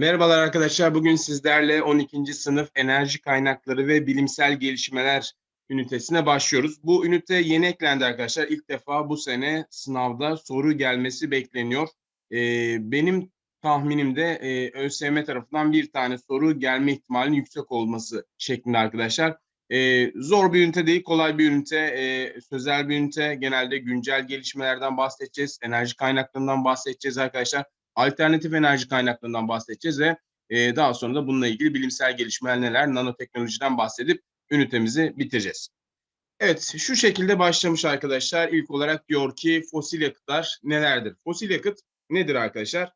Merhabalar arkadaşlar. Bugün sizlerle 12. sınıf enerji kaynakları ve bilimsel gelişmeler ünitesine başlıyoruz. Bu ünite yeni eklendi arkadaşlar. İlk defa bu sene sınavda soru gelmesi bekleniyor. Ee, benim tahminimde e, ÖSYM tarafından bir tane soru gelme ihtimalinin yüksek olması şeklinde arkadaşlar. Ee, zor bir ünite değil, kolay bir ünite, e, sözel bir ünite. Genelde güncel gelişmelerden bahsedeceğiz, enerji kaynaklarından bahsedeceğiz arkadaşlar alternatif enerji kaynaklarından bahsedeceğiz ve e, daha sonra da bununla ilgili bilimsel gelişmeler neler, nanoteknolojiden bahsedip ünitemizi bitireceğiz. Evet, şu şekilde başlamış arkadaşlar. İlk olarak diyor ki fosil yakıtlar nelerdir? Fosil yakıt nedir arkadaşlar?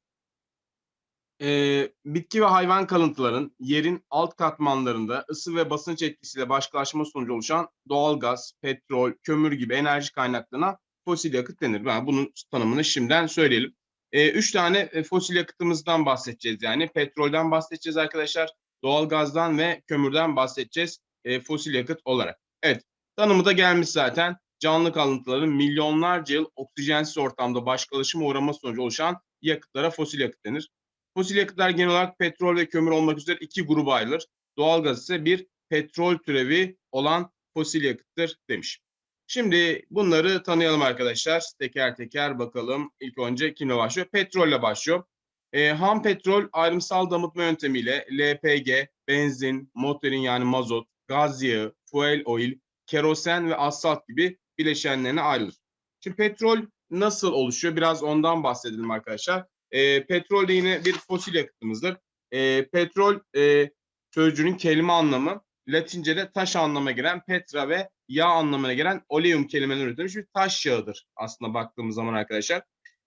Ee, bitki ve hayvan kalıntıların yerin alt katmanlarında ısı ve basınç etkisiyle başkalaşma sonucu oluşan doğal gaz, petrol, kömür gibi enerji kaynaklarına fosil yakıt denir. Ben bunun tanımını şimdiden söyleyelim. E, üç tane e, fosil yakıtımızdan bahsedeceğiz yani. Petrolden bahsedeceğiz arkadaşlar. Doğalgazdan ve kömürden bahsedeceğiz e, fosil yakıt olarak. Evet, tanımı da gelmiş zaten. Canlı kalıntıların milyonlarca yıl oksijensiz ortamda başkalaşıma uğrama sonucu oluşan yakıtlara fosil yakıt denir. Fosil yakıtlar genel olarak petrol ve kömür olmak üzere iki gruba ayrılır. Doğalgaz ise bir petrol türevi olan fosil yakıttır demiş. Şimdi bunları tanıyalım arkadaşlar. Teker teker bakalım. İlk önce kimle başlıyor? Petrolle başlıyor. E, ham petrol ayrımsal damıtma yöntemiyle LPG, benzin, motorin yani mazot, gaz yağı, fuel oil, kerosen ve asfalt gibi bileşenlerine ayrılır. Şimdi petrol nasıl oluşuyor? Biraz ondan bahsedelim arkadaşlar. E, petrol de yine bir fosil yakıtımızdır. E, petrol e, sözcüğünün kelime anlamı Latince'de taş anlamına gelen petra ve yağ anlamına gelen oleum kelimeleri üretilmiş bir taş yağıdır aslında baktığımız zaman arkadaşlar.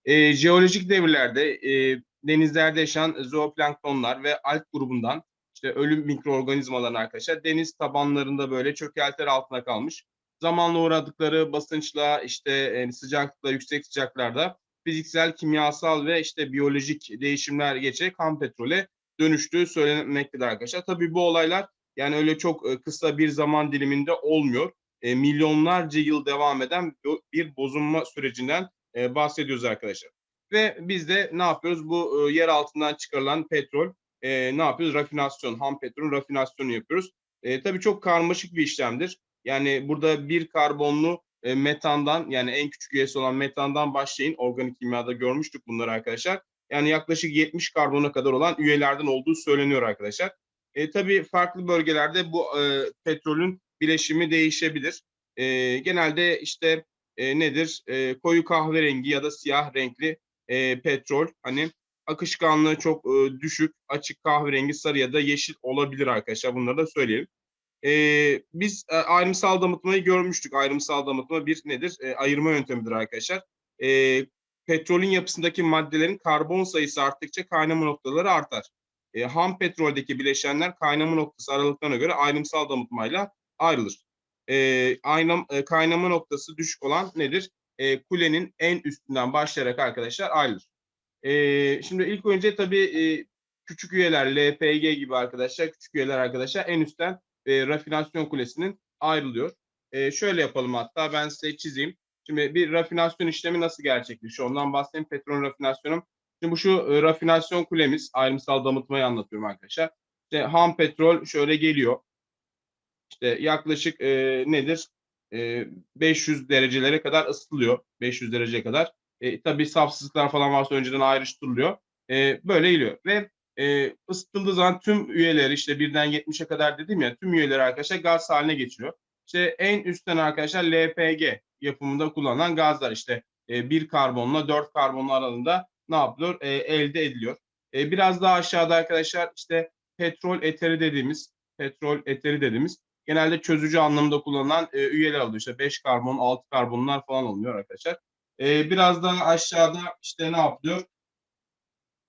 E, jeolojik devirlerde e, denizlerde yaşayan zooplanktonlar ve alg grubundan işte ölüm mikroorganizmaların arkadaşlar deniz tabanlarında böyle çökeltiler altına kalmış. Zamanla uğradıkları basınçla işte e, sıcaklıkla yüksek sıcaklarda fiziksel, kimyasal ve işte biyolojik değişimler geçerek ham petrole dönüştüğü söylenmektedir arkadaşlar. Tabii bu olaylar yani öyle çok e, kısa bir zaman diliminde olmuyor. E, milyonlarca yıl devam eden bir bozulma sürecinden e, bahsediyoruz arkadaşlar. Ve biz de ne yapıyoruz? Bu yer altından çıkarılan petrol ne yapıyoruz? Rafinasyon, ham petrolün rafinasyonu yapıyoruz. E, tabii çok karmaşık bir işlemdir. Yani burada bir karbonlu e, metandan yani en küçük üyesi olan metandan başlayın. Organik kimyada görmüştük bunları arkadaşlar. Yani yaklaşık 70 karbona kadar olan üyelerden olduğu söyleniyor arkadaşlar. E, tabii farklı bölgelerde bu e, petrolün bileşimi değişebilir. E, genelde işte e, nedir? E, koyu kahverengi ya da siyah renkli e, petrol hani akışkanlığı çok e, düşük, açık kahverengi, sarı ya da yeşil olabilir arkadaşlar. Bunları da söyleyelim. E, biz e, ayrımsal damıtmayı görmüştük. Ayrımsal damıtma bir nedir? E, ayırma yöntemidir arkadaşlar. E, petrolün yapısındaki maddelerin karbon sayısı arttıkça kaynama noktaları artar e, ham petroldeki bileşenler kaynama noktası aralıklarına göre ayrımsal damıtmayla ayrılır. E, aynam, e, kaynama noktası düşük olan nedir? E, kulenin en üstünden başlayarak arkadaşlar ayrılır. E, şimdi ilk önce tabii e, küçük üyeler LPG gibi arkadaşlar, küçük üyeler arkadaşlar en üstten e, rafinasyon kulesinin ayrılıyor. E, şöyle yapalım hatta ben size çizeyim. Şimdi bir rafinasyon işlemi nasıl gerçekleşiyor? Ondan bahsedeyim. Petrol rafinasyonu Şimdi bu şu e, rafinasyon kulemiz, ayrımsal damıtmayı anlatıyorum arkadaşlar. İşte ham petrol şöyle geliyor. İşte yaklaşık e, nedir? E, 500 derecelere kadar ısıtılıyor. 500 dereceye kadar. E, tabii safsızlıklar falan varsa önceden ayrıştırılıyor. E, böyle geliyor. Ve e, ısıtıldığı zaman tüm üyeleri işte birden 70'e kadar dedim ya tüm üyeleri arkadaşlar gaz haline geçiriyor. İşte en üstten arkadaşlar LPG yapımında kullanılan gazlar işte e, bir karbonla dört karbonla aralığında ne yapılıyor? E, elde ediliyor. E, biraz daha aşağıda arkadaşlar işte petrol eteri dediğimiz petrol eteri dediğimiz genelde çözücü anlamında kullanılan e, üyeler alıyor. İşte 5 karbon, 6 karbonlar falan oluyor arkadaşlar. E, biraz daha aşağıda işte ne yapılıyor?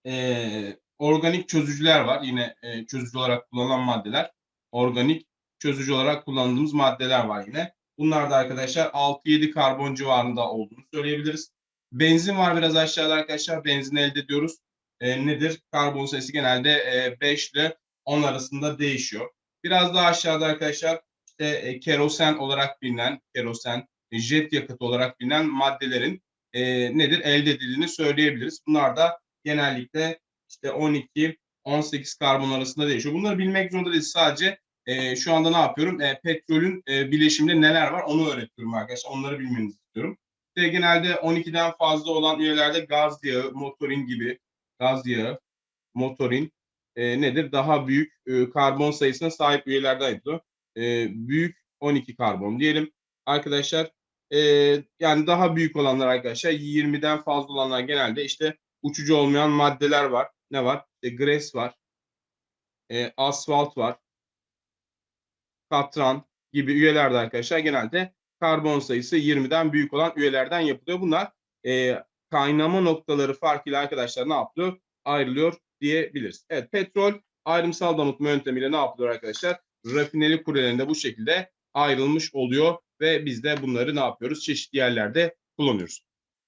E, organik çözücüler var. Yine e, çözücü olarak kullanılan maddeler. Organik çözücü olarak kullandığımız maddeler var yine. Bunlar da arkadaşlar 6-7 karbon civarında olduğunu söyleyebiliriz. Benzin var biraz aşağıda arkadaşlar. Benzin elde ediyoruz. E, nedir? Karbon sayısı genelde e, 5 ile 10 arasında değişiyor. Biraz daha aşağıda arkadaşlar işte e, kerosen olarak bilinen, kerosen, e, jet yakıtı olarak bilinen maddelerin e, nedir? Elde edildiğini söyleyebiliriz. Bunlar da genellikle işte 12, 18 karbon arasında değişiyor. Bunları bilmek zorunda değil. Sadece e, şu anda ne yapıyorum? E, petrolün e, bileşiminde neler var onu öğretiyorum arkadaşlar. Onları bilmenizi istiyorum. İşte genelde 12'den fazla olan üyelerde gaz yağı, motorin gibi gaz yağı, motorin e, nedir? Daha büyük e, karbon sayısına sahip üyelerden yapılıyor. E, büyük 12 karbon diyelim. Arkadaşlar e, yani daha büyük olanlar arkadaşlar 20'den fazla olanlar genelde işte uçucu olmayan maddeler var. Ne var? İşte gres var. E, asfalt var. Katran gibi üyelerde arkadaşlar genelde karbon sayısı 20'den büyük olan üyelerden yapılıyor. Bunlar e, kaynama noktaları farkıyla arkadaşlar ne yapılıyor? Ayrılıyor diyebiliriz. Evet petrol ayrımsal damıtma yöntemiyle ne yapılıyor arkadaşlar? Rafineri kulelerinde bu şekilde ayrılmış oluyor ve biz de bunları ne yapıyoruz? Çeşitli yerlerde kullanıyoruz.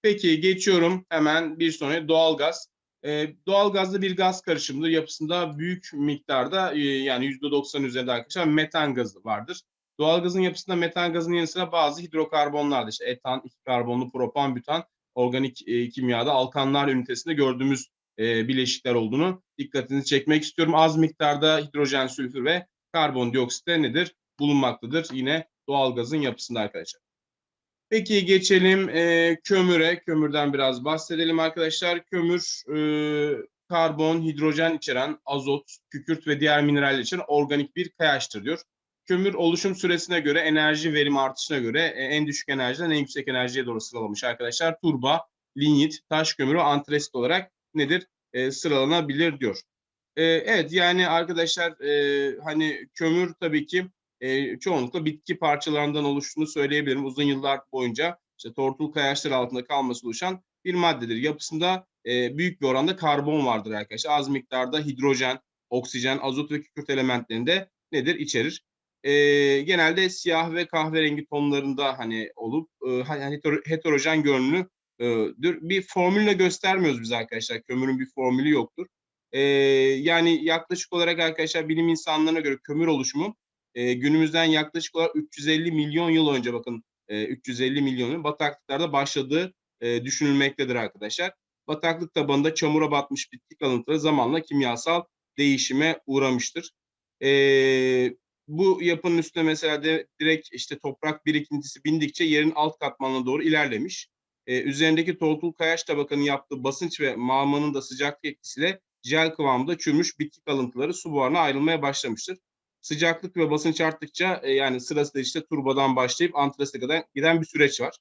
Peki geçiyorum hemen bir sonraki doğalgaz. E, doğalgazda bir gaz karışımıdır. Yapısında büyük miktarda e, yani %90 üzerinde arkadaşlar metan gazı vardır. Doğalgazın yapısında metan gazının yanı sıra bazı hidrokarbonlar işte etan, iki karbonlu, propan, bütan organik e, kimyada alkanlar ünitesinde gördüğümüz e, bileşikler olduğunu dikkatinizi çekmek istiyorum. Az miktarda hidrojen, sülfür ve karbondioksit de nedir? Bulunmaktadır yine doğalgazın yapısında arkadaşlar. Peki geçelim e, kömüre. Kömürden biraz bahsedelim arkadaşlar. Kömür e, karbon, hidrojen içeren azot, kükürt ve diğer mineraller içeren organik bir kayaçtır diyor. Kömür oluşum süresine göre enerji verim artışına göre e, en düşük enerjiden en yüksek enerjiye doğru sıralamış arkadaşlar. Turba, linyit, taş kömürü, antresit olarak nedir? E, sıralanabilir diyor. E, evet yani arkadaşlar e, hani kömür tabii ki e, çoğunlukla bitki parçalarından oluştuğunu söyleyebilirim. Uzun yıllar boyunca işte tortul kayaçlar altında kalması oluşan bir maddedir. Yapısında e, büyük bir oranda karbon vardır arkadaşlar. Az miktarda hidrojen, oksijen, azot ve kükürt elementlerinde nedir? içerir. E, genelde siyah ve kahverengi tonlarında hani olup e, hani heterojen görünümlüdür. Bir formülle göstermiyoruz biz arkadaşlar. Kömürün bir formülü yoktur. E, yani yaklaşık olarak arkadaşlar bilim insanlarına göre kömür oluşumu e, günümüzden yaklaşık olarak 350 milyon yıl önce bakın e, 350 milyonun bataklıklarda başladığı e, düşünülmektedir arkadaşlar. Bataklık tabanında çamura batmış bitki kalıntıları zamanla kimyasal değişime uğramıştır. E, bu yapının üstüne mesela de direkt işte toprak birikintisi bindikçe yerin alt katmanına doğru ilerlemiş. E, üzerindeki tortul kayaç tabakanın yaptığı basınç ve mağmanın da sıcaklık etkisiyle jel kıvamında çürümüş bitki kalıntıları su buharına ayrılmaya başlamıştır sıcaklık ve basınç arttıkça e, yani sırası da işte turbadan başlayıp antrasite kadar giden bir süreç var.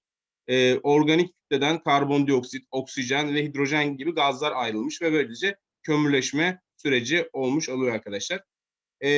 E, organik kütleden karbondioksit, oksijen ve hidrojen gibi gazlar ayrılmış ve böylece kömürleşme süreci olmuş oluyor arkadaşlar. E,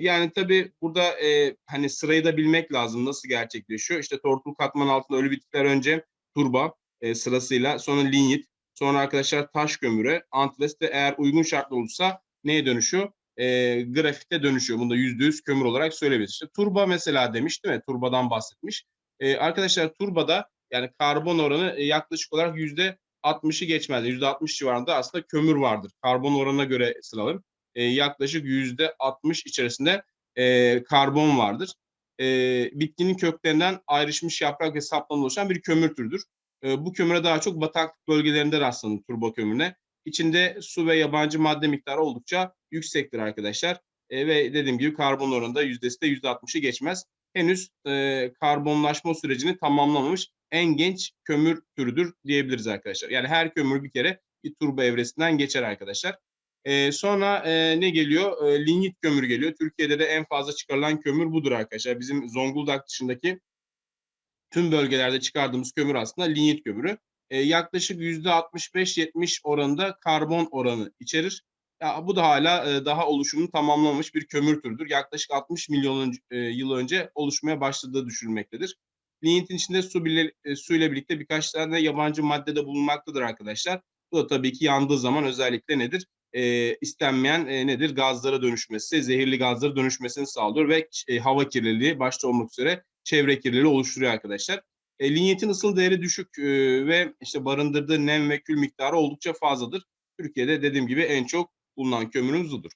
yani tabii burada e, hani sırayı da bilmek lazım nasıl gerçekleşiyor. İşte tortul katman altında ölü bitkiler önce turba e, sırasıyla sonra linyit sonra arkadaşlar taş kömüre antres de eğer uygun şartlı olursa neye dönüşüyor? e, grafikte dönüşüyor. Bunu da yüzde yüz kömür olarak söyleyebiliriz. İşte turba mesela demiş değil mi? Turbadan bahsetmiş. E, arkadaşlar turbada yani karbon oranı e, yaklaşık olarak yüzde 60'ı geçmez. Yüzde 60 civarında aslında kömür vardır. Karbon oranına göre sıralarım. E, yaklaşık yüzde 60 içerisinde e, karbon vardır. E, bitkinin köklerinden ayrışmış yaprak ve saptan oluşan bir kömür türüdür. Bu kömüre daha çok bataklık bölgelerinde rastlanır turbo kömürüne. İçinde su ve yabancı madde miktarı oldukça yüksektir arkadaşlar. E, ve dediğim gibi karbon oranında yüzdesi de yüzde 60'ı geçmez. Henüz e, karbonlaşma sürecini tamamlamamış en genç kömür türüdür diyebiliriz arkadaşlar. Yani her kömür bir kere bir turbo evresinden geçer arkadaşlar. E, sonra e, ne geliyor? E, linyit kömür geliyor. Türkiye'de de en fazla çıkarılan kömür budur arkadaşlar. Bizim Zonguldak dışındaki tüm bölgelerde çıkardığımız kömür aslında linyit kömürü. E, yaklaşık %65-70 oranında karbon oranı içerir. Ya, bu da hala e, daha oluşumunu tamamlamamış bir kömür türüdür. Yaklaşık 60 milyon e, yıl önce oluşmaya başladığı düşünülmektedir. Lignitin içinde su, bile, e, su ile birlikte birkaç tane yabancı madde de bulunmaktadır arkadaşlar. Bu da tabii ki yandığı zaman özellikle nedir? E, istenmeyen e, nedir? Gazlara dönüşmesi, zehirli gazlara dönüşmesini sağlıyor ve e, hava kirliliği başta olmak üzere çevre kirliliği oluşturuyor arkadaşlar. E, lignitin ısıl değeri düşük e, ve işte barındırdığı nem ve kül miktarı oldukça fazladır. Türkiye'de dediğim gibi en çok bulunan kömürümüz budur.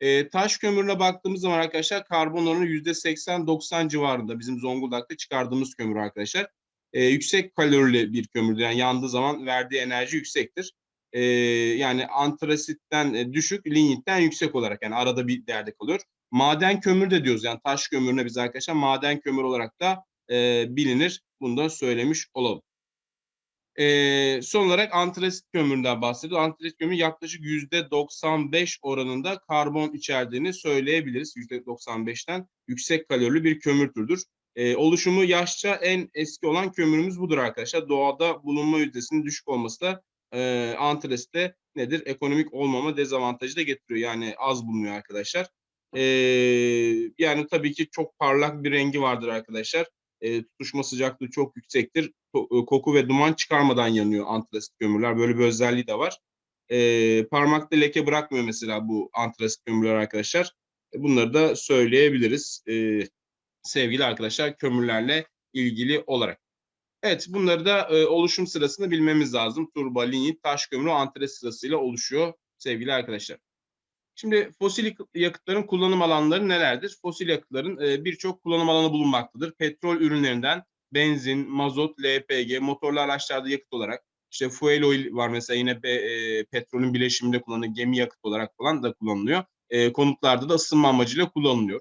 E, taş kömürüne baktığımız zaman arkadaşlar karbon oranı %80-90 civarında bizim Zonguldak'ta çıkardığımız kömür arkadaşlar. E, yüksek kalorili bir kömürdür. Yani yandığı zaman verdiği enerji yüksektir. E, yani antrasitten e, düşük, linyitten yüksek olarak yani arada bir değerde kalıyor. Maden kömür de diyoruz yani taş kömürüne biz arkadaşlar maden kömür olarak da e, bilinir. Bunu da söylemiş olalım. E, son olarak antrasit kömüründen bahsediyor. Antrasit kömürü yaklaşık %95 oranında karbon içerdiğini söyleyebiliriz. %95'ten yüksek kalorili bir kömür türüdür. E, oluşumu yaşça en eski olan kömürümüz budur arkadaşlar. Doğada bulunma yüzdesinin düşük olması da e, antrasitte nedir? Ekonomik olmama dezavantajı da getiriyor. Yani az bulunuyor arkadaşlar. E, yani tabii ki çok parlak bir rengi vardır arkadaşlar. E, tutuşma sıcaklığı çok yüksektir. Koku ve duman çıkarmadan yanıyor antrasit kömürler. Böyle bir özelliği de var. E, parmakta leke bırakmıyor mesela bu antrasit kömürler arkadaşlar. E, bunları da söyleyebiliriz. E, sevgili arkadaşlar kömürlerle ilgili olarak. Evet bunları da e, oluşum sırasını bilmemiz lazım. Turba, linyit, taş kömürü, antres sırasıyla oluşuyor sevgili arkadaşlar. Şimdi fosil yakıtların kullanım alanları nelerdir? Fosil yakıtların e, birçok kullanım alanı bulunmaktadır. Petrol ürünlerinden benzin, mazot, LPG, motorlu araçlarda yakıt olarak işte fuel oil var mesela yine e, petrolün bileşiminde kullanılıyor. Gemi yakıt olarak falan da kullanılıyor. E, konutlarda da ısınma amacıyla kullanılıyor.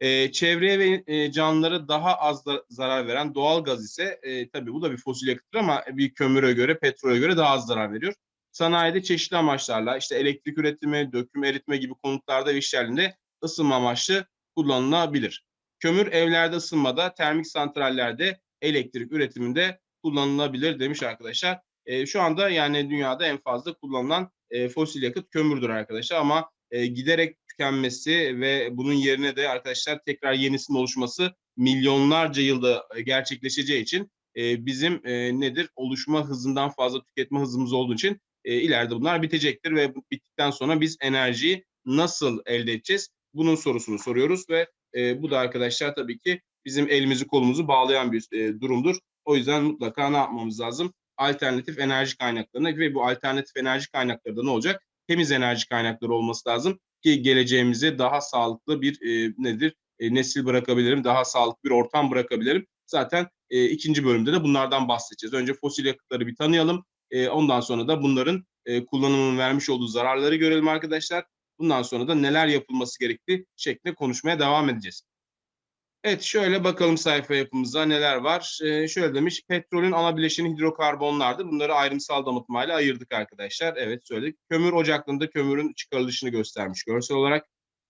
E, çevreye ve e, canlılara daha az da zarar veren doğal gaz ise e, tabii bu da bir fosil yakıttır ama bir kömüre göre, petrole göre daha az zarar veriyor. Sanayide çeşitli amaçlarla işte elektrik üretimi, döküm eritme gibi konutlarda ve işlerinde ısınma amaçlı kullanılabilir. Kömür evlerde ısınmada, termik santrallerde elektrik üretiminde kullanılabilir demiş arkadaşlar. E, şu anda yani dünyada en fazla kullanılan e, fosil yakıt kömürdür arkadaşlar ama e, giderek tükenmesi ve bunun yerine de arkadaşlar tekrar yenisinin oluşması milyonlarca yılda e, gerçekleşeceği için e, bizim e, nedir oluşma hızından fazla tüketme hızımız olduğu için e, ileride bunlar bitecektir ve bittikten sonra biz enerjiyi nasıl elde edeceğiz? Bunun sorusunu soruyoruz ve e, bu da arkadaşlar tabii ki bizim elimizi kolumuzu bağlayan bir e, durumdur. O yüzden mutlaka ne yapmamız lazım? Alternatif enerji kaynaklarına ve bu alternatif enerji kaynakları da ne olacak? Temiz enerji kaynakları olması lazım ki geleceğimize daha sağlıklı bir e, nedir? E, nesil bırakabilirim, daha sağlıklı bir ortam bırakabilirim. Zaten e, ikinci bölümde de bunlardan bahsedeceğiz. Önce fosil yakıtları bir tanıyalım. E, ondan sonra da bunların e, kullanımının vermiş olduğu zararları görelim arkadaşlar. Bundan sonra da neler yapılması gerektiği şeklinde konuşmaya devam edeceğiz. Evet şöyle bakalım sayfa yapımıza neler var. Ee, şöyle demiş petrolün ana bileşeni hidrokarbonlardır. Bunları ayrımsal damıtmayla ayırdık arkadaşlar. Evet söyledik. Kömür ocaklarında kömürün çıkarılışını göstermiş görsel olarak.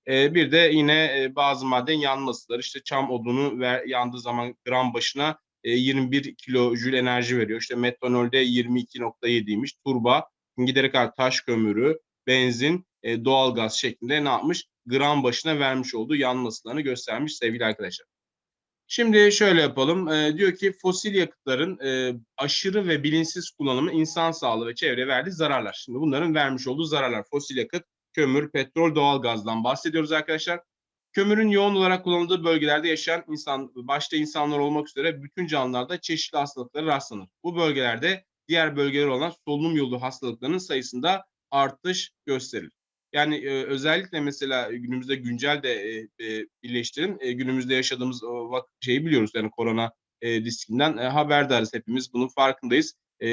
Ee, bir de yine e, bazı madde yanmasılar. İşte çam odunu ver, yandığı zaman gram başına e, 21 kilojül enerji veriyor. İşte metanolde 22.7'ymiş. Turba giderek art taş kömürü, benzin, e, doğalgaz şeklinde ne yapmış? gram başına vermiş olduğu yanmasılarını göstermiş sevgili arkadaşlar. Şimdi şöyle yapalım. E, diyor ki fosil yakıtların e, aşırı ve bilinçsiz kullanımı insan sağlığı ve çevreye verdiği zararlar. Şimdi bunların vermiş olduğu zararlar. Fosil yakıt, kömür, petrol, doğalgazdan bahsediyoruz arkadaşlar. Kömürün yoğun olarak kullanıldığı bölgelerde yaşayan insan, başta insanlar olmak üzere bütün canlılarda çeşitli hastalıklara rastlanır. Bu bölgelerde diğer bölgeler olan solunum yolu hastalıklarının sayısında artış gösterir. Yani e, özellikle mesela günümüzde güncel de e, e, birleştirin. E, günümüzde yaşadığımız o vak şeyi biliyoruz yani korona e, riskinden e, haberdarız hepimiz. Bunun farkındayız. E,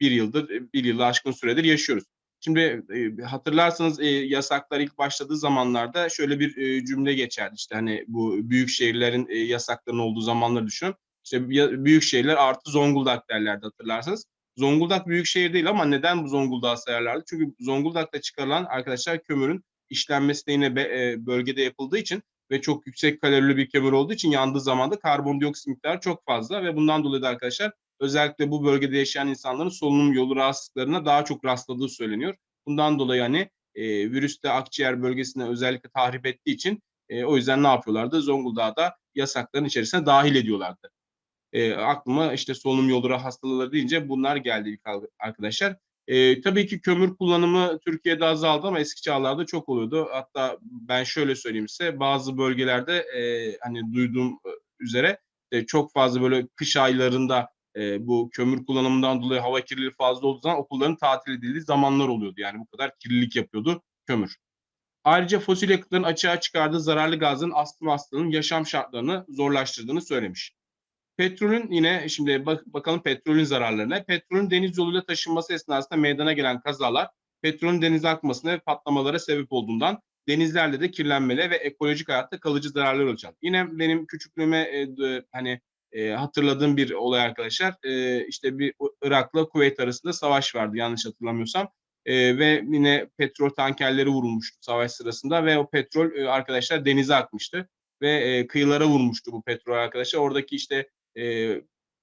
bir yıldır, bir yılı aşkın süredir yaşıyoruz. Şimdi e, hatırlarsanız e, yasaklar ilk başladığı zamanlarda şöyle bir e, cümle geçerdi. İşte hani bu büyük şehirlerin e, yasakların olduğu zamanları düşünün. İşte büyük şehirler artı Zonguldak derlerdi hatırlarsanız. Zonguldak büyük şehir değil ama neden bu Zonguldak'ı sayarlardı? Çünkü Zonguldak'ta çıkarılan arkadaşlar kömürün işlenmesi de yine e, bölgede yapıldığı için ve çok yüksek kalorili bir kömür olduğu için yandığı zaman da karbondioksit miktarı çok fazla ve bundan dolayı da arkadaşlar özellikle bu bölgede yaşayan insanların solunum yolu rahatsızlıklarına daha çok rastladığı söyleniyor. Bundan dolayı hani e, virüs de akciğer bölgesine özellikle tahrip ettiği için e, o yüzden ne yapıyorlardı? Zonguldak'ta yasakların içerisine dahil ediyorlardı e, aklıma işte solunum yolu hastalığı deyince bunlar geldi arkadaşlar. E, tabii ki kömür kullanımı Türkiye'de azaldı ama eski çağlarda çok oluyordu. Hatta ben şöyle söyleyeyim size bazı bölgelerde e, hani duyduğum üzere e, çok fazla böyle kış aylarında e, bu kömür kullanımından dolayı hava kirliliği fazla olduğu zaman okulların tatil edildiği zamanlar oluyordu. Yani bu kadar kirlilik yapıyordu kömür. Ayrıca fosil yakıtların açığa çıkardığı zararlı gazın astım hastalığının yaşam şartlarını zorlaştırdığını söylemiş. Petrolün yine şimdi bak, bakalım petrolün zararlarına. Petrolün deniz yoluyla taşınması esnasında meydana gelen kazalar petrolün denize akmasına ve patlamalara sebep olduğundan denizlerde de kirlenmele ve ekolojik hayatta kalıcı zararlar olacak. Yine benim küçüklüğüme e, d- hani e, hatırladığım bir olay arkadaşlar. E, işte bir Irak'la Kuveyt arasında savaş vardı yanlış hatırlamıyorsam. E, ve yine petrol tankerleri vurulmuştu savaş sırasında ve o petrol e, arkadaşlar denize akmıştı ve e, kıyılara vurmuştu bu petrol arkadaşlar. Oradaki işte e,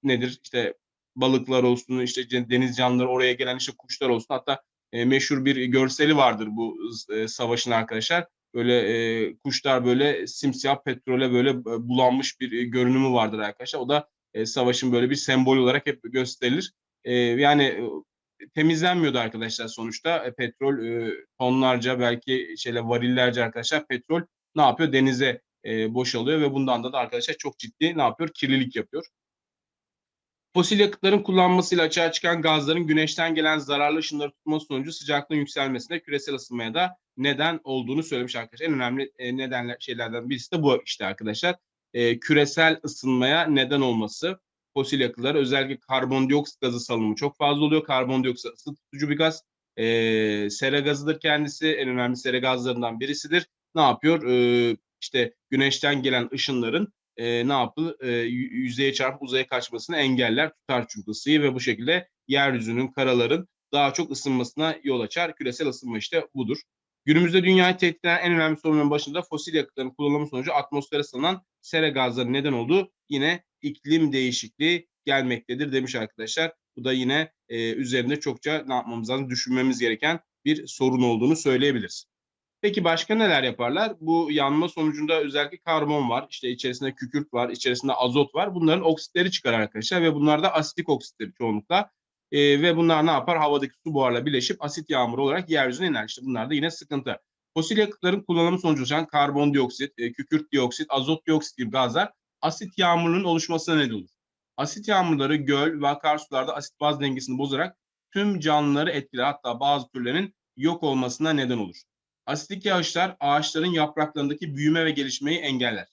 nedir işte balıklar olsun işte deniz canlıları oraya gelen işte kuşlar olsun hatta e, meşhur bir görseli vardır bu e, savaşın arkadaşlar. Böyle e, kuşlar böyle simsiyah petrole böyle bulanmış bir e, görünümü vardır arkadaşlar. O da e, savaşın böyle bir sembol olarak hep gösterilir. E, yani temizlenmiyordu arkadaşlar sonuçta. E, petrol e, tonlarca belki şeyle varillerce arkadaşlar petrol ne yapıyor? Denize e, boşalıyor ve bundan da, da arkadaşlar çok ciddi ne yapıyor? Kirlilik yapıyor. Fosil yakıtların kullanmasıyla açığa çıkan gazların güneşten gelen zararlı ışınları tutması sonucu sıcaklığın yükselmesine küresel ısınmaya da neden olduğunu söylemiş arkadaşlar. En önemli e, nedenler şeylerden birisi de bu işte arkadaşlar. E, küresel ısınmaya neden olması fosil yakıtlar özellikle karbondioksit gazı salınımı çok fazla oluyor. Karbondioksit ısı tutucu bir gaz. E, sera gazıdır kendisi. En önemli sera gazlarından birisidir. Ne yapıyor? E, işte güneşten gelen ışınların e, ne yapı e, yü- yüzeye çarpıp uzaya kaçmasını engeller, tutar çünkü ısıyı ve bu şekilde yeryüzünün, karaların daha çok ısınmasına yol açar. Küresel ısınma işte budur. Günümüzde dünyayı tehdit eden en önemli sorunların başında fosil yakıtların kullanımı sonucu atmosfere salınan sera gazları neden olduğu yine iklim değişikliği gelmektedir demiş arkadaşlar. Bu da yine e, üzerinde çokça ne yapmamız lazım, düşünmemiz gereken bir sorun olduğunu söyleyebiliriz. Peki başka neler yaparlar? Bu yanma sonucunda özellikle karbon var, işte içerisinde kükürt var, içerisinde azot var. Bunların oksitleri çıkar arkadaşlar ve bunlar da asitik oksitleri çoğunlukla. Ee, ve bunlar ne yapar? Havadaki su buharla birleşip asit yağmuru olarak yeryüzüne iner. İşte bunlar da yine sıkıntı. Fosil yakıtların kullanımı sonucu oluşan karbondioksit, e, kükürt dioksit, azot dioksit gibi gazlar asit yağmurunun oluşmasına neden olur. Asit yağmurları göl ve akarsularda asit baz dengesini bozarak tüm canlıları etkiler. Hatta bazı türlerin yok olmasına neden olur. Asitik yağışlar ağaçların yapraklarındaki büyüme ve gelişmeyi engeller.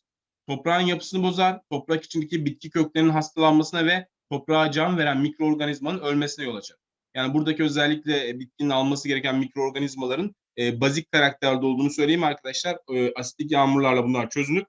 Toprağın yapısını bozar, toprak içindeki bitki köklerinin hastalanmasına ve toprağa can veren mikroorganizmanın ölmesine yol açar. Yani buradaki özellikle e, bitkinin alması gereken mikroorganizmaların e, bazik karakterde olduğunu söyleyeyim arkadaşlar. E, asitik yağmurlarla bunlar çözünüp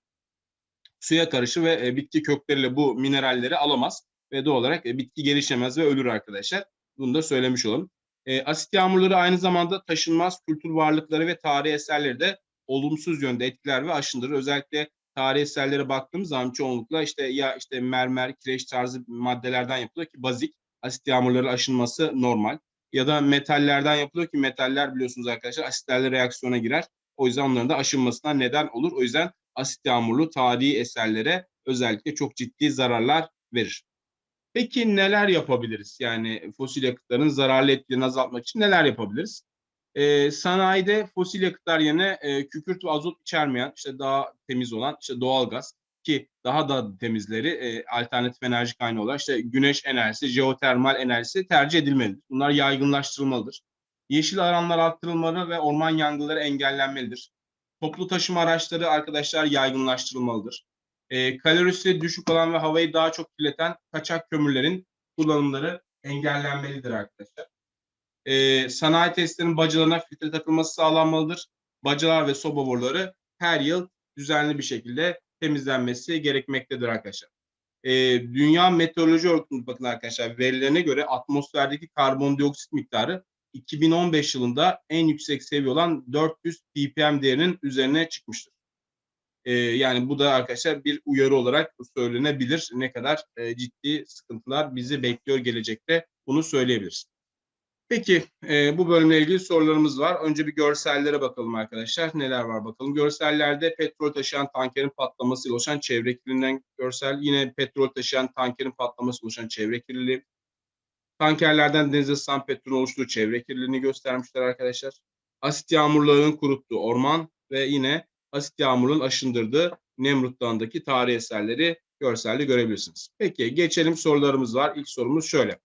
suya karışır ve e, bitki kökleriyle bu mineralleri alamaz ve doğal olarak e, bitki gelişemez ve ölür arkadaşlar. Bunu da söylemiş olalım. E, asit yağmurları aynı zamanda taşınmaz kültür varlıkları ve tarihi eserleri de olumsuz yönde etkiler ve aşındırır. Özellikle tarihi eserlere baktığımız zaman çoğunlukla işte ya işte mermer, kireç tarzı maddelerden yapılıyor ki bazik asit yağmurları aşınması normal. Ya da metallerden yapılıyor ki metaller biliyorsunuz arkadaşlar asitlerle reaksiyona girer. O yüzden onların da aşınmasına neden olur. O yüzden asit yağmurlu tarihi eserlere özellikle çok ciddi zararlar verir. Peki neler yapabiliriz? Yani fosil yakıtların zararlı etkilerini azaltmak için neler yapabiliriz? Ee, sanayide fosil yakıtlar yerine e, kükürt ve azot içermeyen, işte daha temiz olan işte doğal gaz ki daha da temizleri e, alternatif enerji kaynağı olarak işte güneş enerjisi, jeotermal enerjisi tercih edilmelidir. Bunlar yaygınlaştırılmalıdır. Yeşil alanlar arttırılmalı ve orman yangınları engellenmelidir. Toplu taşıma araçları arkadaşlar yaygınlaştırılmalıdır. E, kalorisi düşük olan ve havayı daha çok kirleten kaçak kömürlerin kullanımları engellenmelidir arkadaşlar. E, sanayi tesislerinin bacalarına filtre takılması sağlanmalıdır. Bacalar ve soba boruları her yıl düzenli bir şekilde temizlenmesi gerekmektedir arkadaşlar. E, Dünya Meteoroloji Örgütü'nün bakın arkadaşlar verilerine göre atmosferdeki karbondioksit miktarı 2015 yılında en yüksek seviye olan 400 ppm değerinin üzerine çıkmıştır. Ee, yani bu da arkadaşlar bir uyarı olarak söylenebilir. Ne kadar e, ciddi sıkıntılar bizi bekliyor gelecekte bunu söyleyebiliriz. Peki e, bu bölümle ilgili sorularımız var. Önce bir görsellere bakalım arkadaşlar. Neler var bakalım. Görsellerde petrol taşıyan tankerin patlamasıyla oluşan çevre kirliliğinden görsel. Yine petrol taşıyan tankerin patlamasıyla oluşan çevre kirliliği. Tankerlerden denize sızan petrol oluştuğu çevre kirliliğini göstermişler arkadaşlar. Asit yağmurlarının kuruttuğu orman ve yine asit yağmurun aşındırdığı Nemrut Dağı'ndaki tarihi eserleri görselde görebilirsiniz. Peki geçelim sorularımız var. İlk sorumuz şöyle.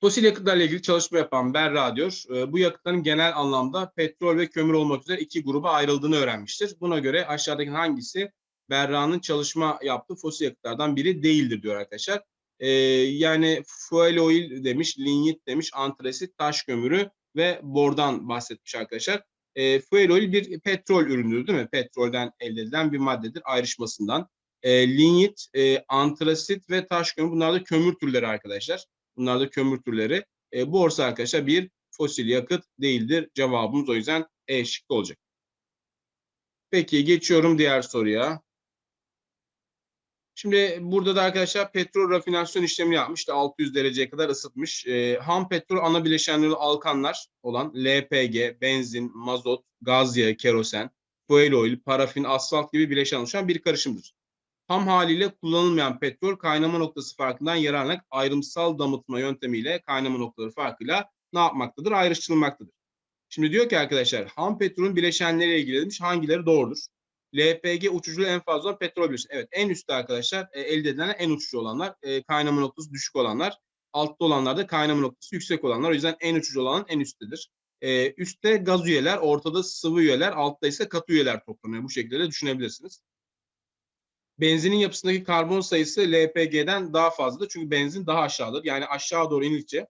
Fosil yakıtlarla ilgili çalışma yapan Berra diyor, e, bu yakıtların genel anlamda petrol ve kömür olmak üzere iki gruba ayrıldığını öğrenmiştir. Buna göre aşağıdaki hangisi Berra'nın çalışma yaptığı fosil yakıtlardan biri değildir diyor arkadaşlar. Ee, yani fuel oil demiş, lignit demiş, antrasit, taş kömürü ve bordan bahsetmiş arkadaşlar. E, fuel oil bir petrol ürünüdür değil mi? Petrolden elde edilen bir maddedir ayrışmasından. E, lignit, e, antrasit ve taş kömür bunlar da kömür türleri arkadaşlar. Bunlar da kömür türleri. E, bu olsa arkadaşlar bir fosil yakıt değildir. Cevabımız o yüzden E olacak. Peki geçiyorum diğer soruya. Şimdi burada da arkadaşlar petrol rafinasyon işlemini yapmış. İşte 600 dereceye kadar ısıtmış. E, ham petrol ana bileşenleri alkanlar olan LPG, benzin, mazot, gaz yağı, kerosen, fuel oil, parafin, asfalt gibi bileşen oluşan bir karışımdır. Ham haliyle kullanılmayan petrol kaynama noktası farkından yararlanarak ayrımsal damıtma yöntemiyle kaynama noktaları farkıyla ne yapmaktadır? Ayrıştırılmaktadır. Şimdi diyor ki arkadaşlar ham petrolün bileşenleriyle ilgili demiş hangileri doğrudur? LPG uçuculu en fazla olan petrol bileşeni. Evet en üstte arkadaşlar e, elde edilen en uçucu olanlar, e, kaynama noktası düşük olanlar. Altta olanlar da kaynama noktası yüksek olanlar. O yüzden en uçucu olan en üsttedir. E, üstte gaz üyeler, ortada sıvı üyeler, altta ise katı üyeler toplanıyor. Bu şekilde de düşünebilirsiniz. Benzinin yapısındaki karbon sayısı LPG'den daha fazladır. Çünkü benzin daha aşağıdır. Yani aşağı doğru indikçe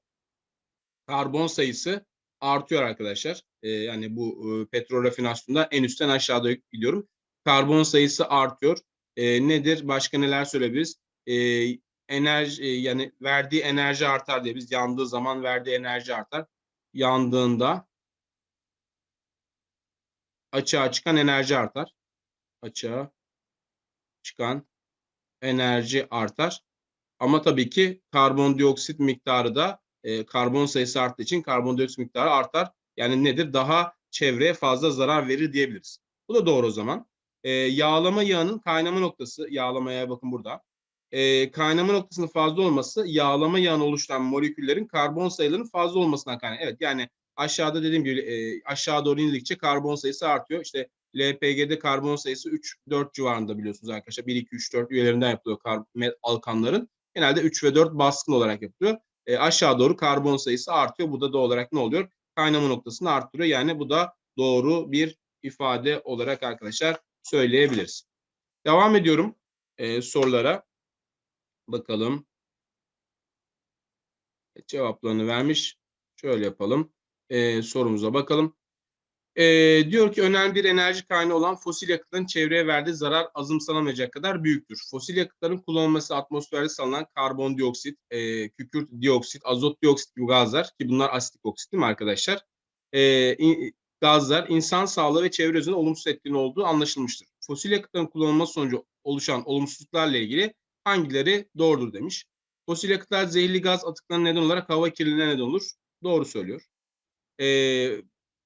karbon sayısı artıyor arkadaşlar. Ee, yani bu e, petrol rafinasyonunda en üstten aşağıda gidiyorum. Karbon sayısı artıyor. Ee, nedir? Başka neler söyleyebiliriz? Ee, enerji yani verdiği enerji artar diye biz yandığı zaman verdiği enerji artar. Yandığında açığa çıkan enerji artar. Açığa çıkan enerji artar. Ama tabii ki karbondioksit miktarı da e, karbon sayısı arttığı için karbondioksit miktarı artar. Yani nedir? Daha çevreye fazla zarar verir diyebiliriz. Bu da doğru o zaman. E, yağlama yağının kaynama noktası, yağlama yağı bakın burada. E, kaynama noktasının fazla olması yağlama yağını oluşturan moleküllerin karbon sayılarının fazla olmasından kaynaklı. Evet yani aşağıda dediğim gibi e, aşağı doğru indikçe karbon sayısı artıyor. İşte LPG'de karbon sayısı 3-4 civarında biliyorsunuz arkadaşlar. 1, 2, 3, 4 üyelerinden yapılıyor alkanların. Genelde 3 ve 4 baskın olarak yapılıyor. E, aşağı doğru karbon sayısı artıyor. Bu da doğal olarak ne oluyor? Kaynama noktasını arttırıyor. Yani bu da doğru bir ifade olarak arkadaşlar söyleyebiliriz. Devam ediyorum e, sorulara. Bakalım. Cevaplarını vermiş. Şöyle yapalım. E, sorumuza bakalım. E, diyor ki önemli bir enerji kaynağı olan fosil yakıtların çevreye verdiği zarar azımsanamayacak kadar büyüktür. Fosil yakıtların kullanılması atmosferde salınan karbondioksit, e, kükürt dioksit, azot dioksit gibi gazlar ki bunlar asitik oksit değil mi arkadaşlar? E, gazlar insan sağlığı ve çevre üzerinde olumsuz etkinin olduğu anlaşılmıştır. Fosil yakıtların kullanılması sonucu oluşan olumsuzluklarla ilgili hangileri doğrudur demiş. Fosil yakıtlar zehirli gaz atıklarına neden olarak hava kirliliğine neden olur. Doğru söylüyor. Ee,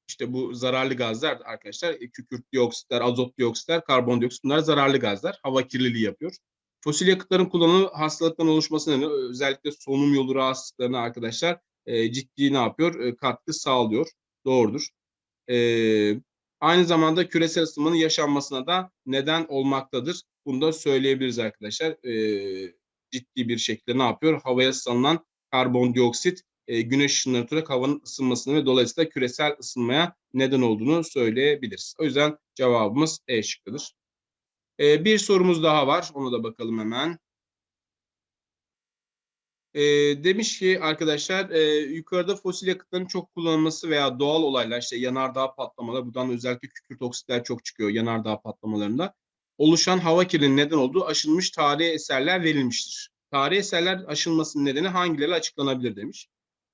işte bu zararlı gazlar arkadaşlar e, kükürt dioksitler, azot dioksitler, karbondioksit bunlar zararlı gazlar. Hava kirliliği yapıyor. Fosil yakıtların kullanımı hastalıkların oluşmasına özellikle solunum yolu rahatsızlıklarına arkadaşlar e, ciddi ne yapıyor? E, katkı sağlıyor. Doğrudur. E, aynı zamanda küresel ısınmanın yaşanmasına da neden olmaktadır. Bunu da söyleyebiliriz arkadaşlar. E, ciddi bir şekilde ne yapıyor? Havaya salınan karbondioksit e, güneş ışınları tutarak havanın ısınmasını ve dolayısıyla küresel ısınmaya neden olduğunu söyleyebiliriz. O yüzden cevabımız E şıkkıdır. E, bir sorumuz daha var. Ona da bakalım hemen. E, demiş ki arkadaşlar e, yukarıda fosil yakıtların çok kullanılması veya doğal olaylar işte yanardağ patlamaları buradan özellikle kükürt oksitler çok çıkıyor yanardağ patlamalarında oluşan hava kirliliğinin neden olduğu aşılmış tarihi eserler verilmiştir. Tarihi eserler aşılmasının nedeni hangileri açıklanabilir demiş.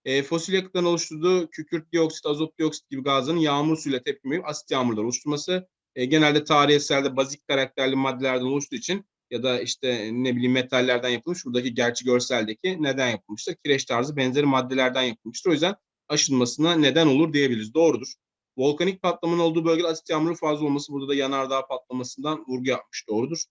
E, fosil yakıtların oluşturduğu kükürt dioksit, azot dioksit gibi gazların yağmur suyuyla tepkimeyip asit yağmurlar oluşturması e, genelde tarihi eserde bazik karakterli maddelerden oluştuğu için ya da işte ne bileyim metallerden yapılmış. Buradaki gerçi görseldeki neden yapılmıştır? Kireç tarzı benzeri maddelerden yapılmıştır. O yüzden aşınmasına neden olur diyebiliriz. Doğrudur. Volkanik patlamanın olduğu bölgede asit yağmuru fazla olması burada da yanardağ patlamasından vurgu yapmış. Doğrudur.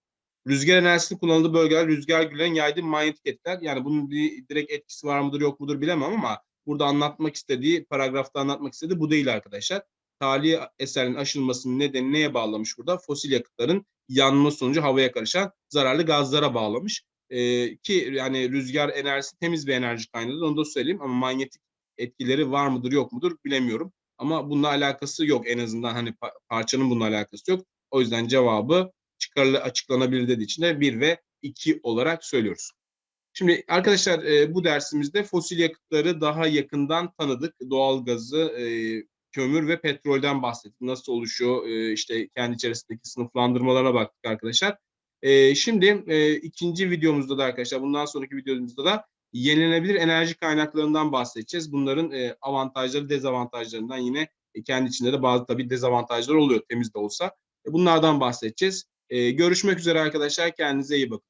Rüzgar enerjisini kullanıldığı bölgeler rüzgar güllerin yaydığı manyetik etkiler. Yani bunun bir direkt etkisi var mıdır yok mudur bilemem ama burada anlatmak istediği, paragrafta anlatmak istediği bu değil arkadaşlar. Tarihi eserin aşılmasının nedeni neye bağlamış burada? Fosil yakıtların yanma sonucu havaya karışan zararlı gazlara bağlamış. Ee, ki yani rüzgar enerjisi temiz bir enerji kaynağıdır onu da söyleyeyim ama manyetik etkileri var mıdır yok mudur bilemiyorum. Ama bununla alakası yok en azından hani parçanın bununla alakası yok. O yüzden cevabı çıkarılı açıklanabilir dediği için de 1 ve 2 olarak söylüyoruz. Şimdi arkadaşlar e, bu dersimizde fosil yakıtları daha yakından tanıdık. Doğalgazı, e, kömür ve petrolden bahsettik. Nasıl oluşuyor? E, işte kendi içerisindeki sınıflandırmalara baktık arkadaşlar. E, şimdi e, ikinci videomuzda da arkadaşlar bundan sonraki videomuzda da yenilenebilir enerji kaynaklarından bahsedeceğiz. Bunların e, avantajları, dezavantajlarından yine e, kendi içinde de bazı tabii dezavantajlar oluyor temiz de olsa. Bunlardan bahsedeceğiz. Görüşmek üzere arkadaşlar. Kendinize iyi bakın.